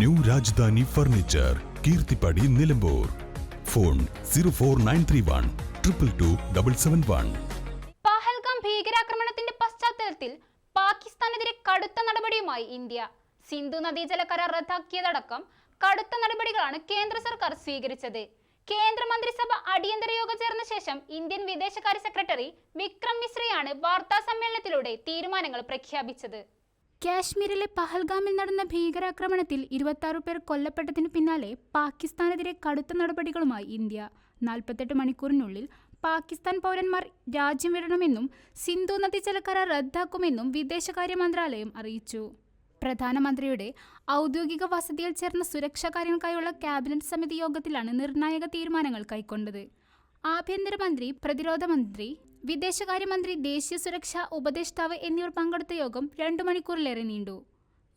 New Rajdhani furniture Keerthippadi Nilambur. Phone zero four nine three one triple two double seven one. Pahalgam ഭീകരാക്രമണത്തിന്റെ പശ്ചാത്തലത്തിൽ പാകിസ്ഥാനെതിരെ കടുത്ത നടപടിയുമായി India. Sindhu നദീജല കരാർ റദ്ദാക്കിയതടക്കം കടുത്ത നടപടികളാണ് കേന്ദ്ര സർക്കാർ സ്വീകരിച്ചത്. കേന്ദ്രമന്ത്രിസഭ അടിയന്തര യോഗം ചേർന്ന ശേഷം ഇന്ത്യൻ വിദേശകാര്യ സെക്രട്ടറി വിക്രം മിശ്രയാണ് വാർത്താ സമ്മേളനത്തിലൂടെ തീരുമാനങ്ങൾ പ്രഖ്യാപിച്ചത്. കാശ്മീരിലെ പഹൽഗാമിൽ നടന്ന ഭീകരാക്രമണത്തിൽ ഇരുപത്തി പേർ കൊല്ലപ്പെട്ടതിനു പിന്നാലെ പാകിസ്ഥാനെതിരെ കടുത്ത നടപടികളുമായി ഇന്ത്യ. നാൽപ്പത്തെട്ട് മണിക്കൂറിനുള്ളിൽ പാകിസ്ഥാൻ പൗരന്മാർ രാജ്യം വിടണമെന്നും സിന്ധു നദി കരാർ റദ്ദാക്കുമെന്നും വിദേശകാര്യ മന്ത്രാലയം അറിയിച്ചു. പ്രധാനമന്ത്രിയുടെ ഔദ്യോഗിക വസതിയിൽ ചേർന്ന സുരക്ഷാ കാര്യങ്ങൾക്കായുള്ള ക്യാബിനറ്റ് സമിതി യോഗത്തിലാണ് നിർണായക തീരുമാനങ്ങൾ കൈക്കൊണ്ടത്. ആഭ്യന്തരമന്ത്രി പ്രതിരോധ മന്ത്രി വിദേശകാര്യമന്ത്രി ദേശീയ സുരക്ഷാ ഉപദേഷ്ടാവ് എന്നിവർ പങ്കെടുത്ത യോഗം രണ്ടു മണിക്കൂറിലേറെ നീണ്ടു.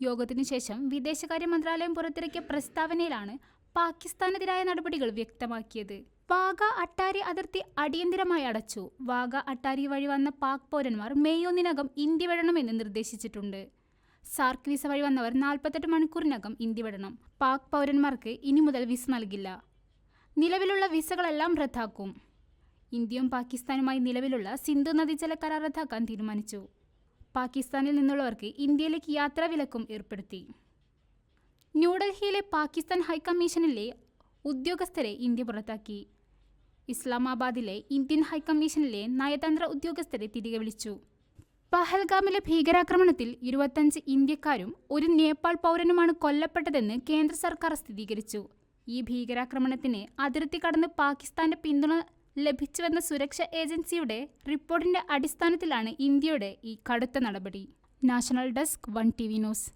യോഗത്തിനു ശേഷം വിദേശകാര്യ മന്ത്രാലയം പുറത്തിറക്കിയ പ്രസ്താവനയിലാണ് പാകിസ്ഥാനെതിരായ നടപടികൾ വ്യക്തമാക്കിയത്. വാഗ അട്ടാരി അതിർത്തി അടിയന്തിരമായി അടച്ചു. വാഗ അട്ടാരി വഴി വന്ന പാക് പൗരന്മാർ മെയ് ഒന്നിനകം ഇന്ത്യ വിടണമെന്ന് നിർദ്ദേശിച്ചിട്ടുണ്ട്. സാർക്ക് വിസ വഴി വന്നവർ നാൽപ്പത്തെട്ട് മണിക്കൂറിനകം ഇന്ത്യ വിടണം. പാക് പൗരന്മാർക്ക് ഇനി മുതൽ വിസ നൽകില്ല. നിലവിലുള്ള വിസകളെല്ലാം റദ്ദാക്കും. ഇന്ത്യയും പാകിസ്ഥാനുമായി നിലവിലുള്ള സിന്ധു നദീജല കരാർ റദ്ദാക്കാൻ തീരുമാനിച്ചു. പാകിസ്ഥാനിൽ നിന്നുള്ളവർക്ക് ഇന്ത്യയിലേക്ക് യാത്രാ വിലക്കും ഏർപ്പെടുത്തി. ന്യൂഡൽഹിയിലെ പാകിസ്ഥാൻ ഹൈക്കമ്മീഷനിലെ ഉദ്യോഗസ്ഥരെ ഇന്ത്യ പുറത്താക്കി. ഇസ്ലാമാബാദിലെ ഇന്ത്യൻ ഹൈക്കമ്മീഷനിലെ നയതന്ത്ര ഉദ്യോഗസ്ഥരെ തിരികെ വിളിച്ചു. പഹൽഗാമിലെ ഭീകരാക്രമണത്തിൽ ഇരുപത്തഞ്ച് ഇന്ത്യക്കാരും ഒരു നേപ്പാൾ പൗരനുമാണ് കൊല്ലപ്പെട്ടതെന്ന് കേന്ദ്ര സർക്കാർ സ്ഥിരീകരിച്ചു. ഈ ഭീകരാക്രമണത്തിന് അതിർത്തി കടന്ന് പാകിസ്ഥാന്റെ പിന്തുണ ലഭിച്ചുവെന്ന സുരക്ഷാ ഏജൻസിയുടെ റിപ്പോർട്ടിന്റെ അടിസ്ഥാനത്തിലാണ് ഇന്ത്യയുടെ ഈ കടുത്ത നടപടി. National desk one T V news.